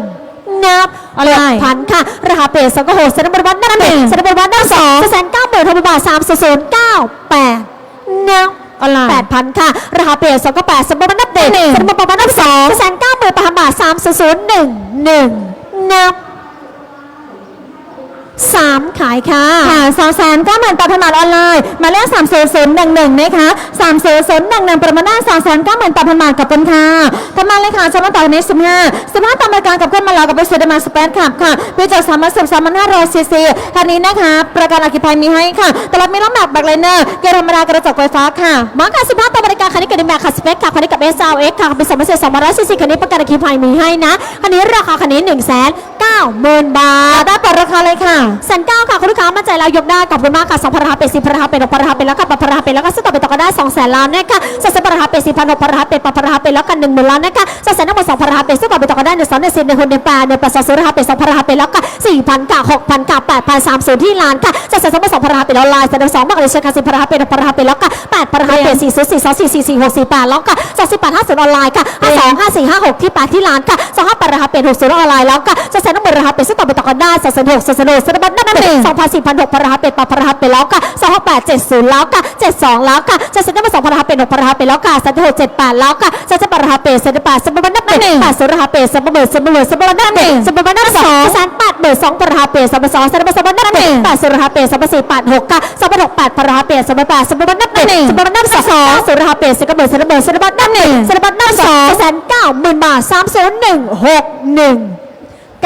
นับออนไลน์พันค่ะราคาเปลี่ยนสองก็หกแสนบัตรนั่นหนึ่งแสนบัตรนั่นสองแสนเก้าหมื่นธนบัตรสามศูนย์เก้าแปดนับ ออนไลน์แปดพันค่ะ ราคาเปลี่ยนสองก็แปดสมบูรณ์นับเด็กหนึ่งสมบูรณ์ประมาณนับสองแสนเก้าหมื่นแปดพันบาทสามศูนย์ศูนย์หนึ่งหนึ่งนับ สามขายค่ะ ค่ะสองแสนเก้าหมื่นต่อพันบาทออนไลน์หมายเลขสามศูนย์ศูนย์หนึ่งหนึ่งนะคะสามศูนย์ศูนย์หนึ่งหนึ่งประมาณได้สองแสนเก้าหมื่นต่อพันบาทกับคุณค่ะทำมาเลยค่ะจะมาต่อในสิบห้าสิบห้าตามรายการกับเพื่อนมาเรากับไปสุดมาสเปซขับค่ะปีจากสามสิบสามพันห้าร้อยซีซีคันนี้นะคะประกันอัคคีภัยมีให้ค่ะตลอดมีล้อแม็กแบ็คไลเนอร์เกียร์ธรรมดากระจกไฟฟ้าค่ะมาค่ะสิบห้าต่อบริการคันนี้กับดิแม็กค่ะสเปคค่ะคันนี้กับ S L X ค่ะเป็นสองพันเศษสองพันร้อยซีซีคันนี้ประกันอัคคีภัยมีให้นะคันนี้ราคาคันนี้หนึ่งแสนเก้าหมื่นบาทได้เปิดราคาเลยค่ะแสนเก้าค่ะคุณลูกค้ามั่นใจเรายกได้ขอบคุณมากค่ะสองพันราคาเป็นสิบพันราคาเป็นหกพันราคาเป็นแล้วค่ะปรับพันราคาเป็นแล้วก็ซื้อต่อไปต่อก็ได้สองแสนล้านนะคะสัดส่วนราคาเป็นสี่พันหกพันราคาเป็นปรับพันราคาเป็นแล้วกันหนึ่งหมื่นล้านนะคะสัดส่วนทั้งหมดสองพันราคาเป็นซื้อต่อไปต่อก็ได้หนึ่งสองหนึ่งสี่หนึ่งหกหนึ่งแปดหนึ่งแปดสองศูนย์ราคาเป็นสองพันราคาเป็นแล้วค่ะสี่พันค่ะหกพันค่ะแปดพันสามศูนย์ที่ล้านค่ะสัดส่วนทั้งหมดสองพันราคาเป็นออนไลน์แสดงสองมากเลยเชียร์ค่ะสิบพันราคาเป็นหกพันราคาเป็นแล้วค่ะแปดพันราคาเป็นสี่ศูนย์สี่สองสี่สี่สี่หกสี่แปดแล้วค่ะสองสิบแปดห้าศูนย์ออนไลน์ค่ะห้าสองห้าสี่ห้าหกที่แปดที่ล้านค่ะสองห้าแปดราคาเป็นหกศูนย์ออนไลน์แล้วค่ะสัดส่วนทั้งหมดราคาเป็นซื้อต่อไปต่อก็ได้สัดส่วนหกสัดส่วนหกสัดส่วนบัตรนั่นนั่นเองสองพันสี่พันหกพันราคาเป็นปรับพันราคาเป็นแล้วค่ะสองห้าแปดเจ็ดศูนย์แล้วค่ะเจ็ดสองแล้วค่ะสัดส่วนทั้งหมดสองพันราคาเป็นหกพันราคาเป็นแล้วค่ะสัดส่วนหกเจ็ดแปดแล้วค่ะสัดส่วนราคาเป็นสัดส่วนแปดสัดส่วนบัตรนั่นเองแปดศูนย์ราคาเป็นสัดส่วนเบิร์ดสัดส่วนเบิร์ดสัดส่วนบัตรนั่นเองสัดส่วนบัตรนั่นสองแสนแปดเบิร์ดสองพันราคาเป็นสัดส่วนสองสัดส่วนบัตรนั่นเองแปดศูนย์ราคาเป็นสัดส่วนสี่แปดหกค่ะสัดส่วนหกแปดพันราคาเป็นสัดส่วนแปดสัดส่วนบัตรนั่นเองสัดส่วนบัตรนั่นสองศูนย์ราคาเป็นสัดส่วนเบิร์ดสัดส่วนเบิร์ดสัดส่วนบัตรนั่นเองสัดส่วนบัตรนั่นสองแสนเก้าหมื่นบาทสามศูนย์หนึ่งหกหนึ่ง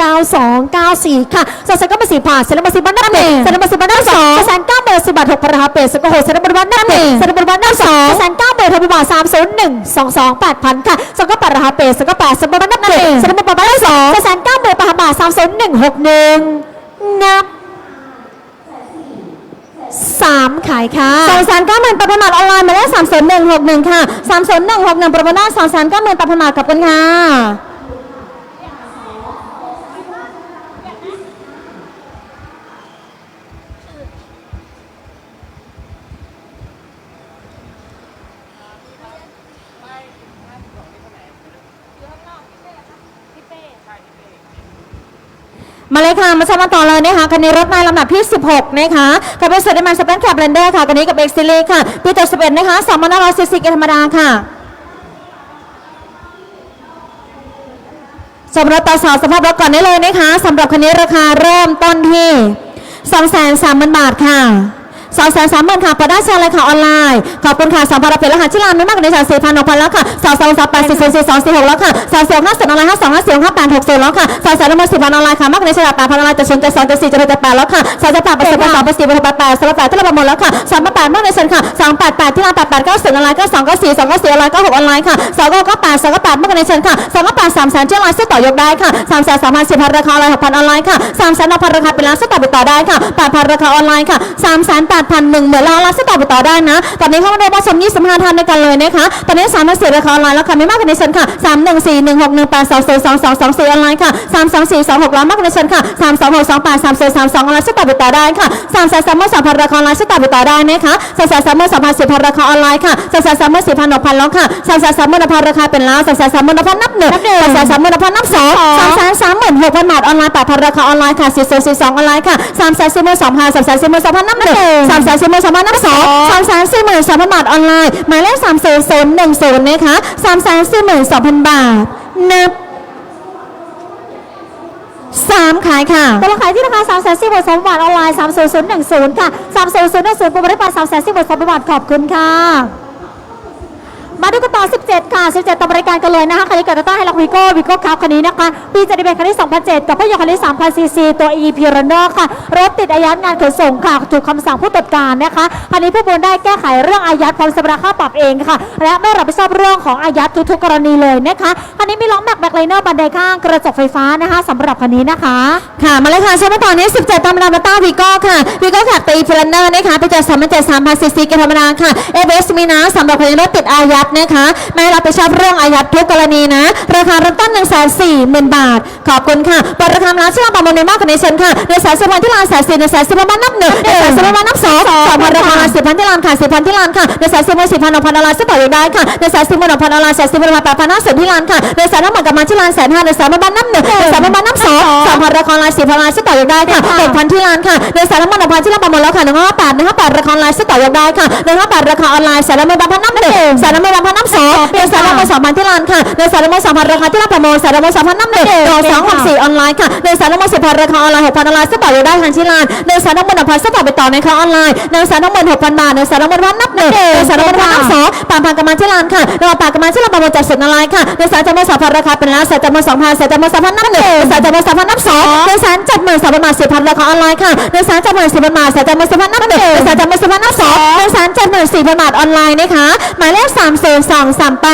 9294 ค่ะสัดส่วนก็เป็นสี่ผ่านเซ็นบัตรสิบัตรนั่นเองเซ็นบัตรสิบัตรนั่นสองแสนเก้าเบอร์สิบบาทหกพันราคาเป็ดสกโหเซ็นบัตรบัตรนั่นเองเซ็นบัตรบัตรนั่นสองแสนเก้าเบอร์ทบาทสามศูนย์หนึ่งสองสองแปดพันค่ะสกปัตรราคาเป็ดสกแปดเซ็นบัตรบัตรนั่นเองเซ็นบัตรบัตรนั่นสองแสนเก้าเบอร์ปะบาทสามศูนย์หนึ่งหกหนึ่งนับสามขายค่ะสองแสนเก้าหมื่นต่อพันบาทออนไลน์หมายเลขสามศูนย์หนึ่งหกหนึ่งค่ะสามศูนย์หนึ่งหกหนึ่งประมาณได้สองแสนเก้าหมื่นต่อพันบาทกับคุณค่ะ มาเลยค่ะ มาชมาต่อเลยนะคะคันนี้รถนายลำดับที่ 16 นะคะกับเป็นสุดในมันสเปนแคปเลนเดอร์ค่ะคันนี้กับเอ็กซิลีค่ะปีเตอร์สเปนนะคะ2 5 0 0ซีซีธรรมดาค่ะสำหรับต่อสอบสภาพรถก่อนได้เลยนะคะสำหรับคันนี้ราคาเริ่มต้นที่ 230,000 บาทค่ะ สองแสนสามหมื่นค่ะเปิดได้เชิญเลยค่ะออนไลน์ ขอบคุณค่ะสองพันรับเป็นรหัสที่ร้านไม่มากในสามสี่พันหกพันแล้วค่ะสองสองสามแปดสี่สี่สี่สองสี่หกแล้วค่ะสองสองห้าสิบออนไลน์ห้าสองห้าสี่ห้าแปดหกศูนย์แล้วค่ะสองแสนละหมื่นสิบพันออนไลน์ค่ะมากในสลากแปดพันออนไลน์จะศูนจะสองจะสี่จะหกจะแปดแล้วค่ะสองจะแปดแปดสิบแปดสองแปดสี่แปดแปดแปดสลับแปดที่เราประมูลแล้วค่ะสองแปดมากในเซ็นค่ะสองแปดแปดที่ร้านแปดแปดเก้าสิบออนไลน์เก้าสองเก้าสี่สองเก้าสี่ออนไลน์เก้าหกออนไลน์ค่ะสองเก้าเก้าแปดสองเก้าแปดมากในเซ็นค่ะสองเก้าแปดสามแสนที่ออนไลน์ซื้อต่อยกได้ค่ะสามแสนสามพันสิบพันราคาออนไลน์หกพันออนไลน์ค่ะสามแสนหกพันราคาเป็นล้านซื้อต่อไปต่อได้ค่ะแปดพันราคาออนไลน์ค่ะสามแสนแปดพันหนึ่งหมื่นล้านล้านซื้อต่อไปต่อได้นะ ตอนนี้เข้ามาได้มาชม25ท่านด้วยกันเลยนะคะ ตอนนี้สามารถเสียราคาออนไลน์แล้วค่ะไม่มากกว่าในเซ็นค่ะ3 1 4 1 6 1 8 2 0 2 2 2 4องสองสองสี่ออนไลน์ค่ะ3 2 4 2 6ล้านมากกว่าในเซ็นค่ะ3 2 6 2 8 3 0 3 2องแปดสามสี่สามสองออนไลน์ซื้อต่อไปต่อได้ค่ะ3 3 3 3 0 0ราคาออนไลน์ซื้อต่อไปต่อได้นะคะ3 3 3 3 0 0ราคาออนไลน์ค่ะ3 3 3 4 0 0 6พันแล้วค่ะ3 3 3 0 0ราคาเป็นล้าน3 3 3 0 0นับหนึ่ง3 3 3 0 0นับสอง3 3 3 6 0 0 0บาทออนไลน์8,000ราคาออนไลน์ค่ะ4 0 4 2ออนไลน์ค่ะ3 4 4 2 0 0 3 4 4 2 0 0นับหนึ่ง3 4 4 2 0 0นับสอง3 4 4 2 0 0บาทออนไลน์หมายเลข3 0 0 1 0นะคะ3 4 4 2 0 0บาทนับสามขายค่ะตัวละขายที่ราคา3 4 0 0 0 2บาทออนไลน์30010ค่ะ30010โปรโมชั่น3 4 0 0 2บาทขอบคุณค่ะ มาดูกันต่อ 17 ค่ะ17ต่อบริการกันเลยนะคะคันนี้เกิดต้าให้ล็อกวีโก้วีโก้คับคันนี้นะคะปีจัดเป็นคันที่2007 กับพยนต์คันที่3,000ซีซีตัว EP Runner ค่ะ รถติดอายัดงานขนส่งค่ะถูกคำสั่งผู้ตรวจการนะคะคันนี้ผู้บนได้แก้ไขเรื่องอายัดพร้อมสำระค่าปรับเองค่ะ และไม่รับผิดชอบเรื่องของอายัดทุกๆกรณีเลยนะคะคันนี้มีล้อแม็กแบ็คไลเนอร์บันไดข้างกระจกไฟฟ้านะคะสำหรับคันนี้นะคะ ค่ะมาเลยค่ะช่วงต่อนี้17ตามรามต้าวีโก้ค่ะวีโก้ขับตีฟลันเนอร์นะคะไปจัดสามพันเจ็ดสามพันซีซีกันธรรมดาค่ะเอเวสมีนะสำหรับคนรถติดอายัดนะคะไม่รับไปชอบเรื่องอายัดทุกกรณีนะ ราคาเริ่มต้น1นึ่งแสนสี่หมื่นบาท ขอบคุณค่ะเปิดราคาร้านชื่อประมูลในมากกว่านี้เชิญค่ะในแสนสิบวันที่ร้านแสนสี่ในแสนสิบวันนับหนึ่งในแสนสิบวันนับสองสองพันราคาสิบพันที่ร้านค่ะสิบพันที่ร้านค่ะในแสนสิบวันสิบพันหกพันออนไลน์ซื้อต่ออยู่ได้ค่ะในแสนสิบวันหกพันออนไลน์แสนสิบวันแปดพันห้าสิบที่ร้านค่ะในแสนทั้งหมดกับมาที่ร้านแสนห้าในแสนวันนับหนึ่งในแสนวันนับสองสองพันราคาออนไลน์สิบพันออนไลน์ซื้อต่ออยู่ได้ค่ะหกพันที่ร้านค่ะในแสนทั้งหมดหกพันที่ร้านประมูลแล้วค่ะหนึ่งห้าแปดหนึ่งห้าแปดราคาออนไลน์ซื้อต่ออยู่ได้ค่ะหนึ่งห้าแปดราคาออนไลน์แสนละหมื่นพันนับหนึ่งแสนละหมื่นพันนับสองในแสนละหมื่นสองพันที่ร้านค่ะในแสนละหมื่นสองพันราคาที่ร้านประมูลแสนละหมื่นสองพันนับหนึ่งสองหกสี่ออนไลน์ค่ะในแสนละหมื่นสิบพันราคาออนไลน์หกพันออนไลน์ซื้อต่ออยู่ได้ทางที่ร้านในแสนละหมื่นหนึ่งพันซื้อต่อไปต่อในคลาออนไลน์ในแสนละหมื่นหกพันบาทในแสนละหมื่นพันนับหนึ่งในแสนละหมื่นพันนับสองปามพันกับมาที่ร้านค่ะเราปากกับมาที่ร้านประมูลจากสุดออนไลน์ค่ะในแสนจำนวนสองพันราคาเป็นแล้วแสนจำนวนสองพันแสนจำนวนสองพันนับหนึ่งแสนจำนวนสองพันนับสองในแสนเจ็ดหมื่นสองพันบาทสิบพันราคาออนไลน์ค่ะในแสนเจ็ดหมื่นสิบพันบาทแสนจำนวนสิบพันนับหนึ่งแสนจำนวนสิบพันนับสองในแสนเจ็ดหมื่นสี่พันบาทออนไลน์นะคะหมายเลขสามศูนย์สองสามแปด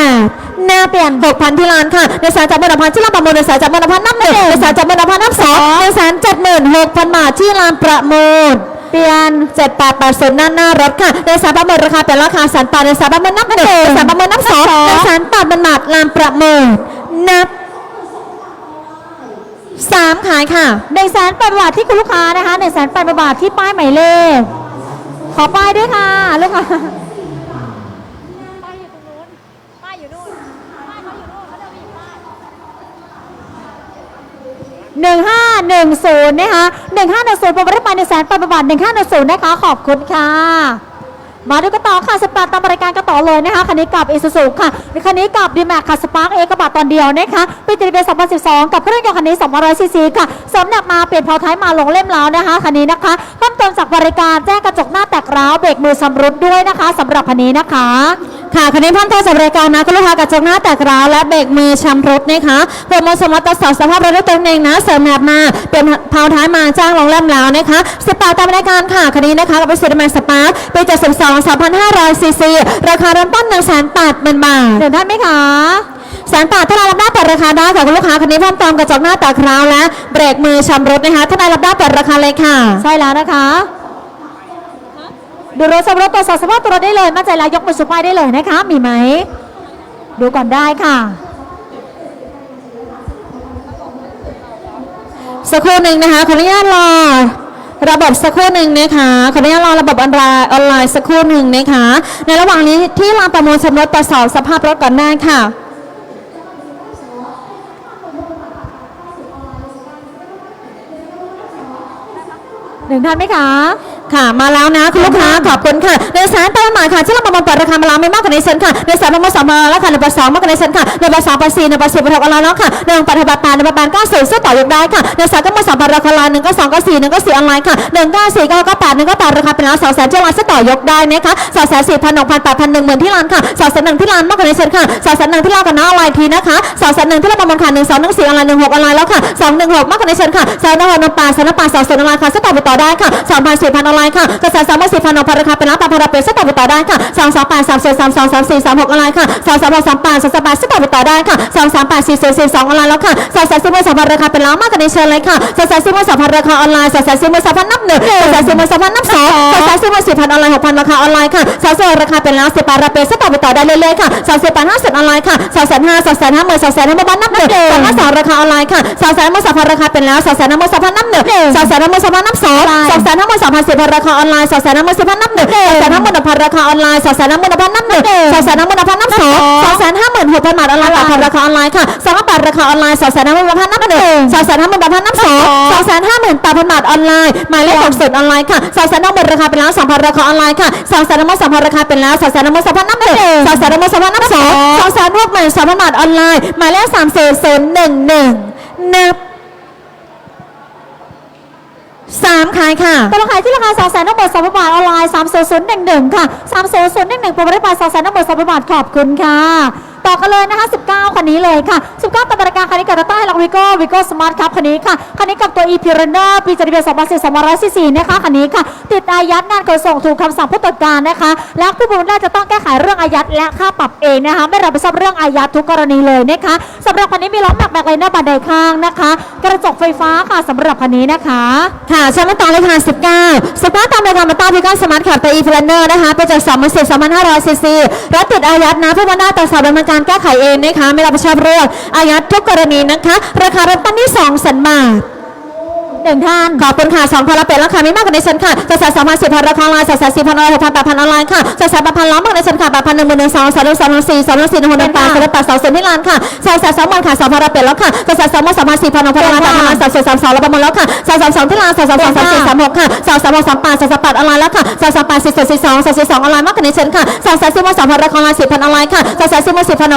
หน้าเปลี่ยนหกพันที่ร้านค่ะในแสนจำนวนพันที่ร้านประมูลในแสนจำนวนพันนับหนึ่งในแสนจำนวนพันนับสองในแสนเจ็ดหมื่นหกพันบาทที่ร้านประมูลเปลี่ยน7880หน้าหน้ารถค่ะในสารประเมินราคาเป็นราคาสันปาในสารประเมินนับหนึ่งในสารประเมินนับสองในสารปาดบันบาทลามประเมินนับสามขายค่ะหนึ่งแสนแปดบาทที่คุณลูกค้านะคะหนึ่งแสนแปดบาทที่ป้ายหมายเลขขอป้ายด้วยค่ะลูกค้า 1510 นะคะ 1510ประวัติมาในแสนปฏิบัติ1510 นะคะ ขอบคุณค่ะ มาดูกันต่อค่ะสปาร์ตามรายการกันต่อเลยนะคะคันนี้กับเอซูซูค่ะคันนี้กับดีแม็กค่ะสปาร์กเอกระบะตอนเดียวนะคะปีจีบี2012 กับเครื่องยนต์คันนี้200ซีซีค่ะสำหรับมาเปลี่ยนเพาท้ายมาลงเล่มแล้วนะคะคันนี้นะคะเพิ่มเติมจากบริการแจ้งกระจกหน้าแตกร้าวเบรกมือชำรุดด้วยนะคะสำหรับคันนี้นะคะ ค่ะคันนี้เพิ่มเติมจากบริการนะคุณลูกค้ากระจกหน้าแตกร้าวและเบรกมือชำรุดนะคะโปรโมชั่นมาตรวจสอบสภาพรถด้วยตนเองนะเสริมแบบมาเปลี่ยนเพาท้ายมาจ้างลงเล่มแล้วนะคะสิบแปดตามรายการค่ะคันนี้นะคะกับไปสุดแมนสปาร์คปี72 3,500ซีซีราคาเริ่มต้น 1 8 0 0 0 0 บาทเดี๋ยวท่านไหมคะแสนแปดถ้านายรับได้เปิดราคาได้ค่ะคุณลูกค้าคันนี้เพิ่มเติมกระจกหน้าแตกร้าวและเบรกมือชำรุดนะคะถ้านายรับได้เปิดราคาเลยค่ะ ใช่แล้วนะคะ ดูรถสำรถตรวจสอบสภาพตัวรถได้เลยมั่นใจแล้วยกมือสุป้ายได้เลยนะคะ มีไหม ดูก่อนได้ค่ะสักครู่หนึ่งนะคะขออนุญาตรอ ระบบสักครู่หนึ่งนะคะขออนุญาตรอระบบออนไลน์ออนไลน์สักครู่หนึ่งนะคะ ในระหว่างนี้ที่เราประมูลสมรสตรวจสอบสภาพรถก่อนได้ค่ะหนึ่งท่านไหมคะ ค่ะ มาแล้วนะคุณลูกค้าขอบคุณค่ะในสารเป้าหมายค่ะที่เราประมูลเปิดราคามาแล้วไม่มากกว่าในเซ็นค่ะในสารประมูลสองมาแล้วค่ะในประสองมากกว่าในเซ็นค่ะในประสองประสี่ในประสี่ประหกออนไลน์แล้วค่ะในหนึ่งปัตตานีในประแปดเก้าสี่ซื้อต่อยกได้ค่ะในสารก็มาสองพันราคาลายหนึ่งก็สองก็สี่หนึ่งก็สี่ออนไลน์ค่ะหนึ่งเก้าสี่เก้าก็แปดหนึ่งก็แปดราคาเป็นแล้วสองแสนเจ้าลายซื้อต่อยกได้นะคะสองแสนสี่พันหกพันแปดพันหนึ่งหมื่นที่ร้านค่ะสองแสนหนึ่งที่ร้านมากกว่าในเซ็นค่ะสองแสนหนึ่งที่ร้านกับน้าออนไลน์ทีนะคะสองแสนหนึ่งที่เราประมูลค่ะหนึ่งสองหนึ่งสี่ออนไลน์หนึ่งหกออนไลน์แล้วค่ะสองหนึ่งหกมากกว่าในเซ็นค่ะสองหนึ่งหกหนึ่งแปดสองหนึ่งแปดสองศูนย์ออนไลน์ค่ะซื้อต่อไปต่อได้ค่ะสองพันสี่พันออนไลน์ค่ะกระแสสามพันสี่พันออนไลน์ราคาเป็นแล้วแปดพันเราเป็นซื้อต่อไปต่อได้ค่ะสองสองแปดสามศูนย์สามสองสามสี่สามหกออนไลน์ค่ะสองสามหกสามแปดสองสามแปดซื้อต่อไปต่อได้ค่ะสองสามแปดสี่ศูนย์สี่สองออนไลน์แล้วค่ะสองแสนสี่หมื่นสองพันราคาเป็นแล้วมากกว่าในเชิญเลยค่ะสองแสนสี่หมื่นสองพันราคาออนไลน์สองแสนสี่หมื่นสองพันนับหนึ่งสองแสนสี่หมื่นสองพันนับสองสองแสนสี่หมื่นสี่พันออนไลน์หกพันราคาออนไลน์ค่ะสองแสนราคาเป็นแล้วสิบแปดเราเป็นซื้อต่อไปต่อได้เรื่อยๆค่ะสองแสนแปดห้าสิบออนไลน์ค่ะสองแสนห้าสองแสนห้าหมื่นสองแสนห้าหมื่นนับหนึ่งสองห้าสองราคาออนไลน์ค่ะสองแสนหมื่นสองพันราคาเป็นแล้วสองแสนห้าหมื่นสองพันนับหนึ่งสองแสนห้าหมื่นสองพันนับสองสองแสนห้าหมื่นสองพันสี่พันราคาออนไลน์สองแสนห้าหมื่นสิบพันน้ำหนึ่งสองแสนห้าหมื่นหกพันราคาออนไลน์สองแสนห้าหมื่นหกพันน้ำหนึ่งสสนห้าหมื่นหกพันน้ำสองสองแสนห้าหมื่นหกพันบาทออนไลน์สองพันราคาออนไลน์ค่ะสองบาทราคาออนไลน์สองแสนห้าหมื่นหกพันน้ำหนึ่งสองแสนห้าหมื่นหกพันน้ำสองสองแสนห้าหมื่นแปดพันบาทออนไลน์หมายเลขหกสิบออนไลน์ค่ะสองแสนห้าหมื่นราคาเป็นแล้วสองพันราคาออนไลน์ค่ะสองแสนห้าหมื่นสองพันราคาเป็นแล้วสองแสนห้าหมื่นสองพันน้ำหนึ่งสองแสนห้าหมื่นสองพันน้ำสองสองแสนหกหมื่นสองพันบาทออนไลน์หมายเลขสามเศษศูนย์หนึ่งหนึ่งนึ่ 3 ขายค่ะตลาดขายที่ราคา2 0 0 0 0 0ทั้งหมด3บาทออนไลน์3 0 0 1 1ค่ะ3 0 0 1 1โปรโมชั่นบาท2 0 0 0 0ทั้งหมด3บาทขอบคุณค่ะ ต่อกันเลยนะคะ 19 คันนี้เลยค่ะ 19ตัวตรการคันนี้กับต้าลักวิโก้วิโก้สมาร์ทครับคันนี้ค่ะ คันนี้กับตัวอีพิรเนอร์ปีจริเบีย2010 244นะคะคันนี้ค่ะ ติดอายัดงานขนส่งถูกคำสั่งผู้ตรวจการนะคะ และผู้บริโภคจะต้องแก้ไขเรื่องอายัดและค่าปรับเองนะคะ ไม่รับผิดชอบเรื่องอายัดทุกกรณีเลยนะคะสำหรับคันนี้มีล็อแม็กแบกไลเนอร์บันไดข้างนะคะ กระจกไฟฟ้าค่ะสำหรับคันนี้นะคะค่ะชั้นมาต่อเลยค่ะ 19 สปาร์ตตามรายการมาต้าพิการสมาร์ทขับตัวอีฟลันเนอร์นะคะไปจาก2 0 0 0 2,500ซีซีรถติดอายัดนะผู้บันหน้าตรวจสอบดำเนินการแก้ไขเองนะคะ ไม่รับผิดชอบเรื่องอายัดทุกกรณีนะคะ ราคาเริ่มต้นที่2,000บาท หนึ่งท่าน ขอบคุณค่ะสองพันละเป็นราคาไม่มากกว่าในชั้นค่ะจะสายสามพันสิบพันราคาออนไลน์จะสายสี่พันออนไลน์หกพันแปดพันออนไลน์ค่ะจะสายแปดพันล้านมากในชั้นค่ะแปดพันหนึ่งหมื่นหนึ่งสองสามหนึ่งสามหนึ่งสี่สามหนึ่งสี่หนึ่งหนึ่งแปดสามหนึ่งแปดสองเซนที่ล้านค่ะสายสายสองพันค่ะสองพันละเป็นแล้วค่ะจะสายสองพันสามพันสี่พันหกพันออนไลน์แปดพันล้านสามสี่สามสองแล้วประมาณแล้วค่ะสายสามสองที่ล้านสายสามสองสามสี่สามหกค่ะสายสามหกสามแปดสายสามแปดออนไลน์แล้วค่ะสายสามแปดสี่สี่สี่สองสายสี่สองออนไลน์มากกว่าในชั้นค่ะสายสายสี่พันสองพันราคาออนไลน์สี่พันออนไลน์ค่ะสายสายสี่พันสี่พัน